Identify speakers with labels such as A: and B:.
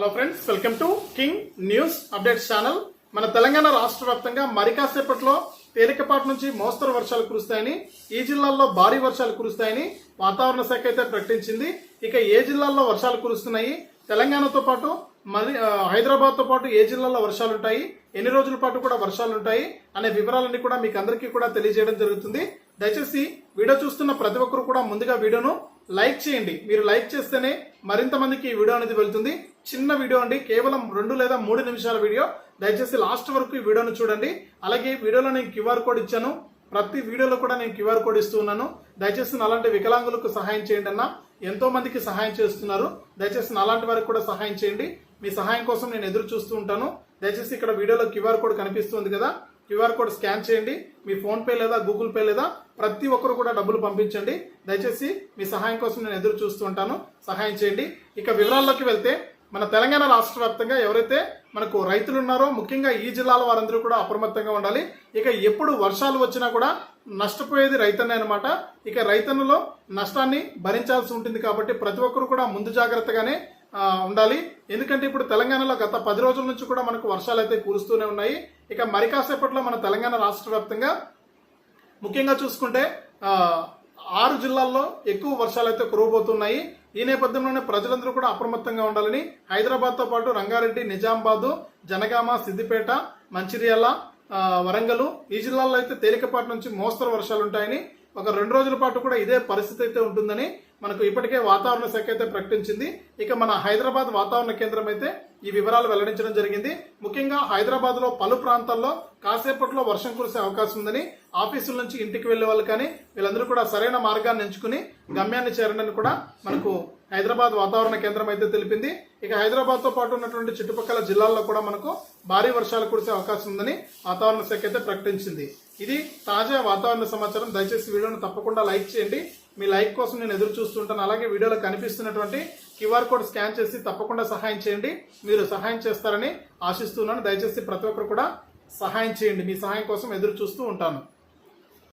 A: Hello friends welcome to king news updates channel మన తెలంగాణ రాష్ట్ర వ్యాప్తంగా మరి కాసేపట్లో తేలికపాటి నుంచి మోస్తరు వర్షాలు కురుస్తాయని ఈ జిల్లాల్లో భారీ వర్షాలు కురుస్తాయని వాతావరణ శాఖ అయితే ప్రకటించింది. ఇక ఏ జిల్లాల్లో వర్షాలు కురుస్తున్నాయి? తెలంగాణతో పాటు మరి హైదరాబాద్తో పాటు ఏ జిల్లాల్లో వర్షాలు ఉంటాయి? ఎన్ని రోజుల పాటు కూడా వర్షాలు ఉంటాయి? అనే వివరాలన్నీ కూడా మీకు అందరికీ కూడా తెలియజేయడం జరుగుతుంది. దయచేసి వీడియో చూస్తున్న ప్రతి ఒక్కరు కూడా ముందుగా వీడియోను లైక్ చేయండి. మీరు లైక్ చేస్తేనే మరింత మందికి ఈ వీడియో అనేది వెళ్తుంది. చిన్న వీడియో అండి కేవలం రెండు లేదా మూడు నిమిషాల వీడియో. దయచేసి లాస్ట్ వరకు ఈ వీడియోను చూడండి. అలాగే వీడియోలో నేను క్యూఆర్ కోడ్ ఇచ్చాను. ప్రతి వీడియోలో కూడా నేను క్యూఆర్ కోడ్ ఇస్తూ ఉన్నాను. దయచేసి అలాంటి వికలాంగులకు సహాయం చేయండి అన్న. ఎంతో మందికి సహాయం చేస్తున్నారు. దయచేసి అలాంటి వారికి కూడా సహాయం చేయండి. మీ సహాయం కోసం నేను ఎదురు చూస్తూ ఉంటాను. దయచేసి ఇక్కడ వీడియోలో క్యూఆర్ కోడ్ కనిపిస్తుంది కదా క్యూఆర్ కోడ్ స్కాన్ చేయండి. మీ ఫోన్ పే లేదా గూగుల్ పే లేదా ప్రతి ఒక్కరు కూడా డబ్బులు పంపించండి. దయచేసి మీ సహాయం కోసం నేను ఎదురు చూస్తూ ఉంటాను. సహాయం చేయండి. ఇక వివరాల్లోకి వెళ్తే మన తెలంగాణ రాష్ట్ర వ్యాప్తంగా ఎవరైతే మనకు రైతులు ఉన్నారో ముఖ్యంగా ఈ జిల్లాల వారందరూ కూడా అప్రమత్తంగా ఉండాలి. ఇక ఎప్పుడు వర్షాలు వచ్చినా కూడా నష్టపోయేది రైతన్నే అనమాట ఇక రైతన్నులో నష్టాన్ని భరించాల్సి ఉంటుంది కాబట్టి ప్రతి ఒక్కరు కూడా ముందు జాగ్రత్తగానే ఉండాలి. ఎందుకంటే ఇప్పుడు తెలంగాణలో గత పది రోజుల నుంచి కూడా మనకు వర్షాలు అయితే కురుస్తూనే ఉన్నాయి. ఇక మరి కాసేపట్లో మన తెలంగాణ రాష్ట్ర వ్యాప్తంగా ముఖ్యంగా చూసుకుంటే ఆరు జిల్లాల్లో ఎక్కువ వర్షాలు అయితే కురవబోతున్నాయి. ఈ నేపథ్యంలోనే ప్రజలందరూ కూడా అప్రమత్తంగా ఉండాలని హైదరాబాద్తో పాటు రంగారెడ్డి నిజామాబాద్ జనగామ సిద్దిపేట మంచిర్యాల వరంగల్ ఈ జిల్లాల్లో అయితే తేలికపాటి నుంచి మోస్తరు వర్షాలు ఉంటాయని ఒక రెండు రోజుల పాటు కూడా ఇదే పరిస్థితి అయితే ఉంటుందని మనకు ఇప్పటికే వాతావరణ శాఖ అయితే ప్రకటించింది. ఇక మన హైదరాబాద్ వాతావరణ కేంద్రం అయితే ఈ వివరాలు వెల్లడించడం జరిగింది. ముఖ్యంగా హైదరాబాద్లో పలు ప్రాంతాల్లో కాసేపట్లో వర్షం కురిసే అవకాశం ఉందని ఆఫీసుల నుంచి ఇంటికి వెళ్ళే వాళ్ళు కానీ వీళ్ళందరూ కూడా సరైన మార్గాన్ని ఎంచుకుని గమ్యాన్ని చేరనని కూడా మనకు హైదరాబాద్ వాతావరణ కేంద్రం అయితే తెలిపింది. ఇక హైదరాబాద్తో పాటు ఉన్నటువంటి చుట్టుపక్కల జిల్లాల్లో కూడా మనకు భారీ వర్షాలు కురిసే అవకాశం ఉందని వాతావరణ శాఖ అయితే ప్రకటించింది. ఇది తాజా వాతావరణ సమాచారం. దయచేసి వీడియోను తప్పకుండా లైక్ చేయండి. మీ లైక్ కోసం నేను ఎదురు చూస్తుంటాను. అలాగే వీడియోలో కనిపిస్తున్నటువంటి క్యూఆర్ కోడ్ స్కాన్ చేసి తప్పకుండా సహాయం చేయండి. మీరు సహాయం చేస్తారని ఆశిస్తున్నాను. దయచేసి ప్రతి ఒక్కరు కూడా సహాయం చేయండి. మీ సహాయం కోసం ఎదురు చూస్తూ ఉంటాను.